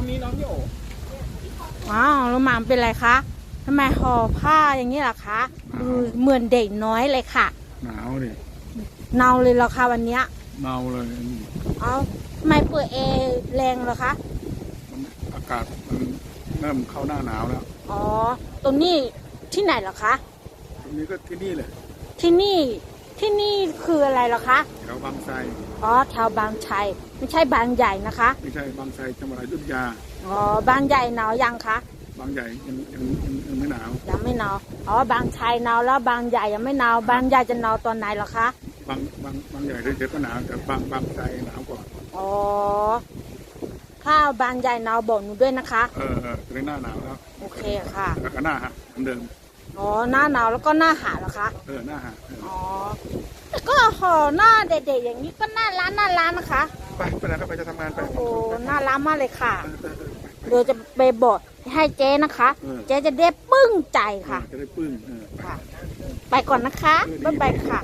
รงนี้น้องโยว้าวแล้วหมามเป็นไรคะทำไมห่อผ้าอย่างนี้ล่ะคะดูเหมือนเด็กน้อยเลยค่ะ หนาวดิเนาเลยเหรอคะวันเนี้ยเนาเลยเอาทำไมเปิดแอร์แรงเหรอคะมันอากาศมันเริ่มเข้าหน้าหนาวแล้ว อ๋อ ตรงนี้ที่ไหนเหรอคะตรงนี้ก็ที่นี่แหละที่นี่ที่นี่ คืออะไรเหรอคะ แถวบางไทรอ๋อแถวบางชัยไม่ใช่บางใหญ่นะคะ ไม่ใช่บางไทรจังหวัดอยุธยา อ๋อบางใหญ่หนาวยังคะ บางใหญ่ยังยังยังยังไม่หนาว ยังไม่หนาวอ๋อบางชัยหนาวแล้วบางใหญ่ยังไม่หนาวบางใหญ่จะหนาวตอนไหนเหรอคะบางบางบางใหญ่เฉยๆก็หนาวแต่บางบางไทรหนาวกว่าอ๋อถ้าบางใหญ่หนาวบอกหนูด้วยนะคะ เออเออตอนนี้หน้าหนาวแล้วโอเคค่ะ แล้วก็หน้าฮะเหมือนเดิม อ๋อหน้าหนาวแล้วก็หน้าหาเหรอคะ เออหน้าฮะเอออ๋อแต่ก็ห่อหน้าเด็กๆอย่างนี้ก็น่าร้านน่าร้านนะคะ ไปไปแล้วก็ไปจะทำงานไปโอ้โหน่ารักมากเลยค่ะ เออเออเออไป เดี๋ยวจะไปบอกให้เจ๊นะคะเออเจ๊จะได้ปึ้งใจค่ะ เออจะได้ปึ้งเออ ค่ะ ไปก่อนนะคะ บ๊ายบายค่ะ